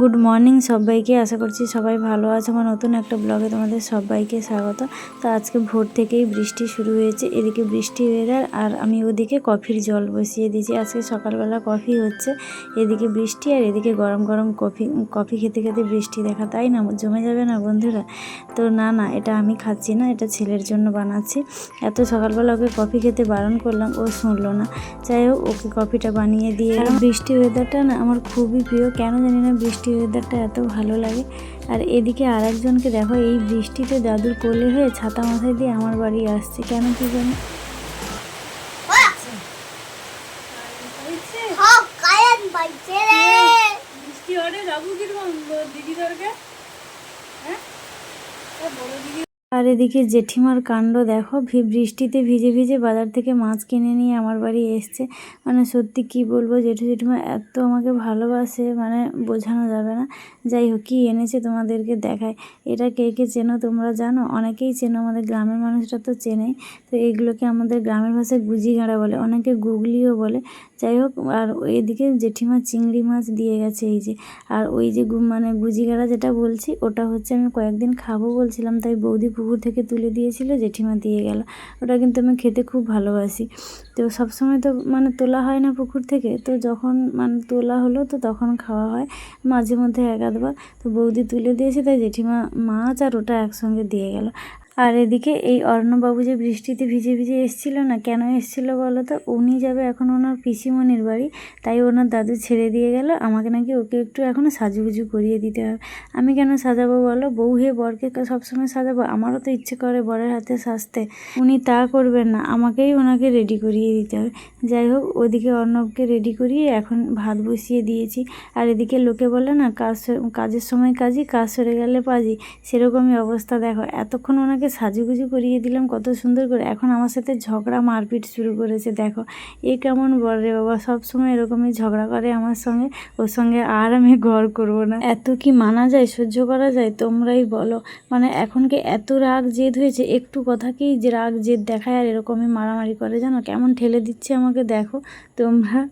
Good morning সবাইকে। আশা করছি সবাই ভালো আছে। আমার নতুন একটা ব্লগে তোমাদের সবাইকে স্বাগত। তো আজকে ভোর থেকেই বৃষ্টি শুরু হয়েছে। এদিকে বৃষ্টি ওয়েদার আর আমি ওদিকে কফির জল বসিয়ে দিয়েছি। আজকে সকালবেলা কফি হচ্ছে। এদিকে বৃষ্টি আর এদিকে গরম গরম কফি কফি খেতে খেতে বৃষ্টি দেখা। তাই না? জমে যাবে না বন্ধুরা? তো না না, এটা আমি খাচ্ছি না। এটা ছেলের জন্য বানাচ্ছি। এত সকালবেলা ওকে কফি খেতে বারণ করলাম। ও শুনলো না। যাই হোক, ওকে কফিটা বানিয়ে দিয়ে। বৃষ্টি ওয়েদারটা না আমার খুবই প্রিয়। কেন জানি না বৃষ্টি ওয়েদারটা এত ভালো লাগে। আর এদিকে আর একজনকে দেখো এই বৃষ্টিতে দাদুর কোলে হয়ে ছাতা মাথায় দিয়ে আমার বাড়ি আসছে। কেন কি জানি? বৃষ্টি হলে যাব কীরকম দিদি হ্যাঁ? বড় দিদি আর এদিকে জেঠিমার কাণ্ড দেখো বৃষ্টিতে ভিজে ভিজে বাজার থেকে মাছ কিনে নিয়ে আমার বাড়ি এসছে। মানে সত্যি কি বলব, জেঠু জেঠিমা এত আমাকে ভালোবাসে মানে বোঝানো যাবে না। যাই হোক, কী এনেছে তোমাদেরকে দেখায় এটা কে কে চেনো তোমরা জানো? অনেকেই চেনো, আমাদের গ্রামের মানুষরা তো চেনেই। তো এগুলোকে আমাদের গ্রামের ভাষায় গুজি গাঁড়া বলে, অনেকে গুগলিও বলে। যাই হোক, আর এদিকে জেঠিমা চিংড়ি মাছ দিয়ে গেছে এই যে। আর ওই যে মানে গুজিগাড়া যেটা বলছি, ওটা হচ্ছে আমি কয়েকদিন খাব বলছিলাম, তাই বৌদি পুকুর থেকে তুলে দিয়েছিল, জেঠিমা দিয়ে গেল। ওটা কিন্তু আমি খেতে খুব ভালোবাসি। তো সবসময় তো মানে তোলা হয় না পুকুর থেকে। তো যখন মানে তোলা হলো তো তখন খাওয়া হয়। মাঝে মধ্যে এক আধবার। তো বৌদি তুলে দিয়েছে, তাই জেঠিমা মাছ আর ওটা একসঙ্গে দিয়ে গেল। আর এদিকে এই অর্ণবাবু যে বৃষ্টিতে ভিজে ভিজে এসছিল না, কেন এসছিল বলো তো? উনি যাবে এখন ওনার পিসিমণির বাড়ি, তাই ওনার দাদু ছেড়ে দিয়ে গেল। আমাকে নাকি ওকে একটু এখনও সাজুগুজু করিয়ে দিতে হবে। আমি কেন সাজাবো বলো? বউ হয়ে বরকে সবসময় সাজাবো। আমারও তো ইচ্ছে করে বরের হাতে সাজতে। উনি তা করবেন না। আমাকেই ওনাকে রেডি করিয়ে দিতে হবে। যাই হোক, ওদিকে অর্ণবকে রেডি করিয়ে এখন ভাত বসিয়ে দিয়েছি। আর এদিকে লোকে বলে না, কাজ কাজের সময় কাজই, কাজ সরে গেলে পাজি। সেরকমই অবস্থা, দেখো। এতক্ষণ ওনাকে সাজুগুজু করিয়ে দিলাম, কত সুন্দর করে। এখন আমার সাথে ঝগড়া মারপিট শুরু করেছে, দেখো। এ কেমন বল রে বাবা সব সময় এরকমই ঝগড়া করে আমার সঙ্গে। ওর সঙ্গে আর আমি ঘর করব না। এত কি মানা যায়, সহ্য করা যায়? তোমরাই বলো। মানে এখন কি এত রাগ জেদ হয়েছে? একটু কথা কথাকেই যে রাগ জেদ দেখায় আর এরকমই মারামারি করে জানো? কেমন ঠেলে দিচ্ছে আমাকে দেখো। তোমরা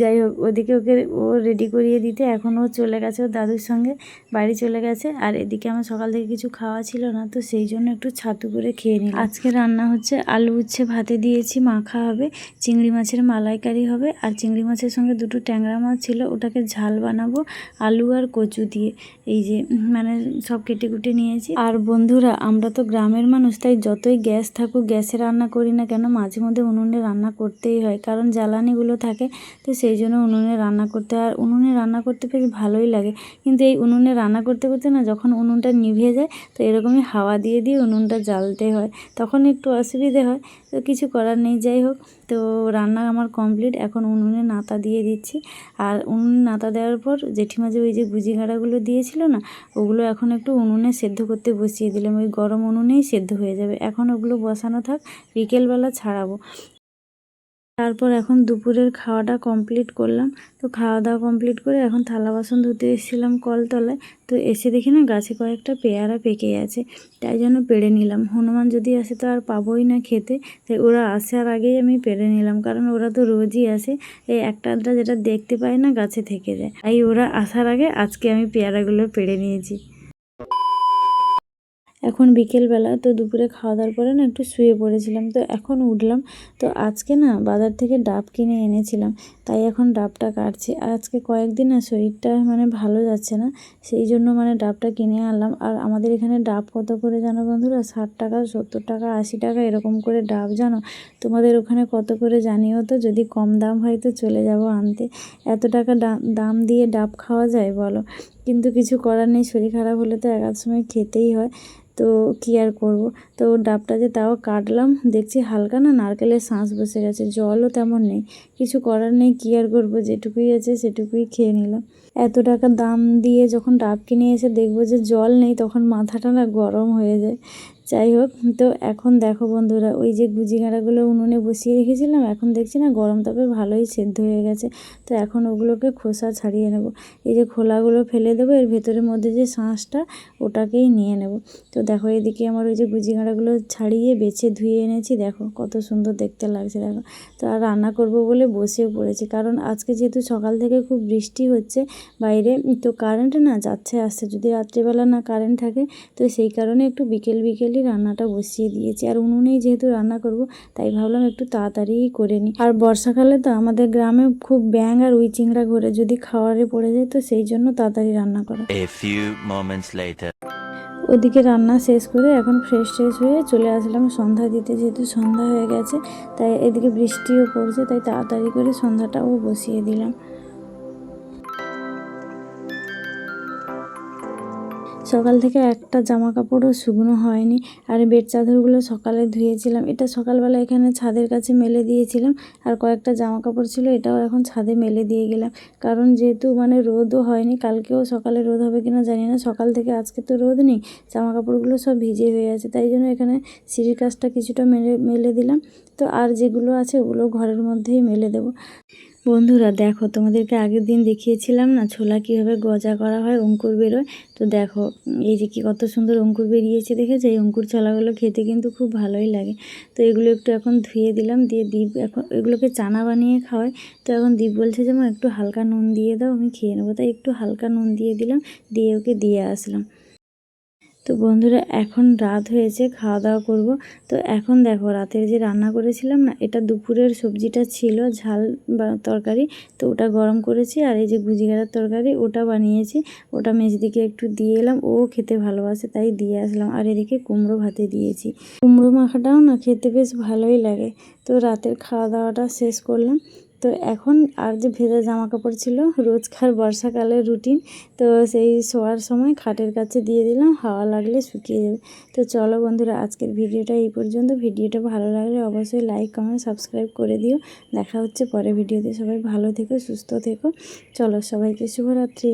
যাই হোক, ওদিকে ওকে ও রেডি করিয়ে দিতে। এখন ও চলে গেছে ওর দাদুর সঙ্গে, বাড়ি চলে গেছে। আর এদিকে আমার সকাল থেকে কিছু খাওয়া ছিল না, তো সেই জন্য একটু ছাতু করে খেয়ে নিই আজকে রান্না হচ্ছে আলু উচ্ছে ভাতে দিয়েছি, মাখা হবে, চিংড়ি মাছের মালাইকারি হবে, আর চিংড়ি মাছের সঙ্গে দুটো ট্যাংরা মাছ ছিল, ওটাকে ঝাল বানাবো, আলু আর কচু দিয়ে। এই যে মানে সব কেটে কুটে নিয়েছি। আর বন্ধুরা, আমরা তো গ্রামের মানুষ, তাই যতই গ্যাস থাকুক, গ্যাসে রান্না করি না কেন, মাঝে মধ্যে উনুনে রান্না করতেই হয়, কারণ জ্বালানিগুলো থাকে, তো সেই জন্য উনুনে রান্না করতে, আর উনুনে রান্না করতে বেশ ভালোই লাগে। কিন্তু এই উনুনে রান্না করতে করতে না, যখন উনুনটা নিভে যায়, তো এরকমই হাওয়া দিয়ে দিয়ে উনুনটা জ্বালতে হয়, তখন একটু অসুবিধে হয়, তো কিছু করার নেই। যাই হোক, তো রান্না আমার কমপ্লিট এখন উনুনে নাতা দিয়ে দিচ্ছি। আর উনুনে নাতা দেওয়ার পর জেঠিমা যে ওই যে গুজি গাঁড়াগুলো দিয়েছিল না, ওগুলো এখন একটু উনুনে সেদ্ধ করতে বসিয়ে দিলাম। ওই গরম উনুনেই সেদ্ধ হয়ে যাবে। এখন ওগুলো বসানো থাক, বিকেলবেলা ছাড়াবো। তারপর এখন দুপুরের খাওয়াটা কমপ্লিট করলাম। তো খাওয়া দাওয়া কমপ্লিট করে এখন থালা বাসন ধুতে এসেছিলাম কলতলায়। তো এসে দেখি না গাছে কয়েকটা পেয়ারা পেকে আছে, তাই জন্য পেড়ে নিলাম। হনুমান যদি আসে তো আর পাবোই না খেতে, তাই ওরা আসার আগেই আমি পেড়ে নিলাম। কারণ ওরা তো রোজই আসে, এই একটা আধটা যেটা দেখতে পায় না গাছে থেকে যায়। তাই ওরা আসার আগে আজকে আমি পেয়ারাগুলো পেড়ে নিয়েছি। এখন বিকেলবেলা, তো দুপুরে খাওয়া দাওয়ার পরে না একটু শুয়ে পড়েছিলাম। তো এখন উঠলাম। তো আজকে না বাজার থেকে ডাব কিনে এনেছিলাম, তাই এখন ডাবটা কাটছি। আর আজকে কয়েকদিন না শরীরটা মানে ভালো যাচ্ছে না, সেই জন্য মানে ডাবটা কিনে আনলাম। আর আমাদের এখানে ডাব কত করে জানো বন্ধুরা? ষাট টাকা, সত্তর টাকা, আশি টাকা, এরকম করে ডাব জানো। তোমাদের ওখানে কত করে জানিও তো? যদি কম দাম হয় তো চলে যাব আনতে। এত টাকা দাম দিয়ে ডাব খাওয়া যায় বলো। কিন্তু কিছু করার নেই, শরীর খারাপ হলে তো এক সময় খেতেই হয়। তো কী আর করব? তো ডাবটা যে তাও কাটলাম, দেখছি হালকা না নারকেলের শাঁস বসে গেছে, জলও তেমন নেই। কিছু করার নেই, কী আর করব? যেটুকুই আছে সেটুকুই খেয়ে নিলাম। এত টাকা দাম দিয়ে যখন ডাব কিনে এসে দেখব যে জল নেই, তখন মাথাটা না গরম হয়ে যায়। যাই হোক, তো এখন দেখো বন্ধুরা, ওই যে গুজি গাঁড়াগুলো উনুনে বসিয়ে রেখেছিলাম, এখন দেখছি না গরম তাপে ভালোই সেদ্ধ হয়ে গেছে। তো এখন ওগুলোকে খোসা ছাড়িয়ে নেব। এই যে খোলাগুলো ফেলে দেবো, এর ভেতরের মধ্যে যে শাঁসটা, ওটাকেই নিয়ে নেব। তো দেখো এদিকে আমার ওই যে গুজি গাঁড়াগুলো ছাড়িয়ে বেছে ধুয়ে এনেছি, দেখো কত সুন্দর দেখতে লাগছে, দেখো। তো আর রান্না করব বলে বসেও পড়েছি, কারণ আজকে যেহেতু সকাল থেকে খুব বৃষ্টি হচ্ছে বাইরে, তো কারেন্ট না যাচ্ছে আসছে, যদি রাত্রিবেলা না কারেন্ট থাকে, তো সেই কারণে একটু বিকেল বিকেলই রান্নাটা বসিয়ে দিয়েছি। আর উনুনেই যেহেতু রান্না করব তাই ভাবলাম একটু তাড়াতাড়িই করে নিই। আর বর্ষাকালে তো আমাদের গ্রামে খুব ব্যাঙ আর উই চিংড়া ঘরে যদি খাওয়ারে পড়ে যায় তো সেই জন্য তাড়াতাড়ি রান্না করা. ওদিকে রান্না শেষ করে এখন ফ্রেশ ট্রেশ হয়ে চলে আসলাম সন্ধ্যা দিতে যেহেতু সন্ধ্যা হয়ে গেছে তাই এদিকে বৃষ্টিও পড়ছে তাই তাড়াতাড়ি করে সন্ধ্যাটাও বসিয়ে দিলাম। সকাল থেকে একটা জামা কাপড়ও শুকনো হয়নি। আর বেড চাদরগুলো সকালে ধুয়েছিলাম। এটা সকালবেলা এখানে ছাদের কাছে মেলে দিয়েছিলাম। আর কয়েকটা জামা কাপড় ছিল, এটাও এখন ছাদে মেলে দিয়ে গেলাম। কারণ যেহেতু মানে রোদও হয়নি, কালকেও সকালে রোদ হবে কিনা জানি না। সকাল থেকে আজকে তো রোদ নেই জামা কাপড়গুলো সব ভিজে হয়ে আছে। তাই জন্য এখানে সিঁড়ির কাজটা কিছুটা মেলে মেলে দিলাম। তো আর যেগুলো আছে ওগুলো ঘরের মধ্যেই মেলে দেবো। বন্ধুরা, দেখো, তোমাদেরকে আগের দিন দেখিয়েছিলাম না, ছোলা কীভাবে গজা করা হয়, অঙ্কুর বেরোয়। তো দেখো, এই যে কি কত সুন্দর অঙ্কুর বেরিয়েছে, দেখেছ? এই অঙ্কুর ছোলাগুলো খেতে কিন্তু খুব ভালোই লাগে। তো এগুলো একটু এখন ধুয়ে দিলাম, দিয়ে দ্বীপ এখন, এগুলোকে চানা বানিয়ে খাওয়াই। তো এখন দ্বীপ বলছে যে, মা, একটু হালকা নুন দিয়ে দাও, আমি খেয়ে নেব। তাই একটু হালকা নুন দিয়ে দিলাম, দিয়ে ওকে দিয়ে আসলাম। তো বন্ধুরা, এখন রাত হয়েছে খাওয়া দাওয়া করব। তো এখন দেখো, রাতের যে রান্না করেছিলাম না, এটা দুপুরের সবজিটা ছিল ঝাল বা তরকারি। তো ওটা গরম করেছি আর এই যে গুজিগাড়ার তরকারি, ওটা বানিয়েছি। ওটা মেজদিকে একটু দিয়ে এলাম, ও খেতে ভালোবাসে, তাই দিয়ে আসলাম। আর এদিকে কুমড়ো ভাতে দিয়েছি। কুমড়ো মাখাটাও না খেতে বেশ ভালোই লাগে। তো রাতের খাওয়া দাওয়াটা শেষ করলাম। তো এখন আর যে ভেজা জামা কাপড় ছিল, রোজকার বর্ষাকালের রুটিন, তো সেই শোয়ার সময় খাটের কাছে দিয়ে দিলাম, হাওয়া লাগলে শুকিয়ে যাবে। তো চলো বন্ধুরা, আজকের ভিডিওটা এই পর্যন্ত। ভিডিওটা ভালো লাগলে অবশ্যই লাইক কমেন্ট সাবস্ক্রাইব করে দিও। দেখা হচ্ছে পরে ভিডিওতে। সবাই ভালো থেকো, সুস্থ থেকো। চলো সবাইকে শুভরাত্রি।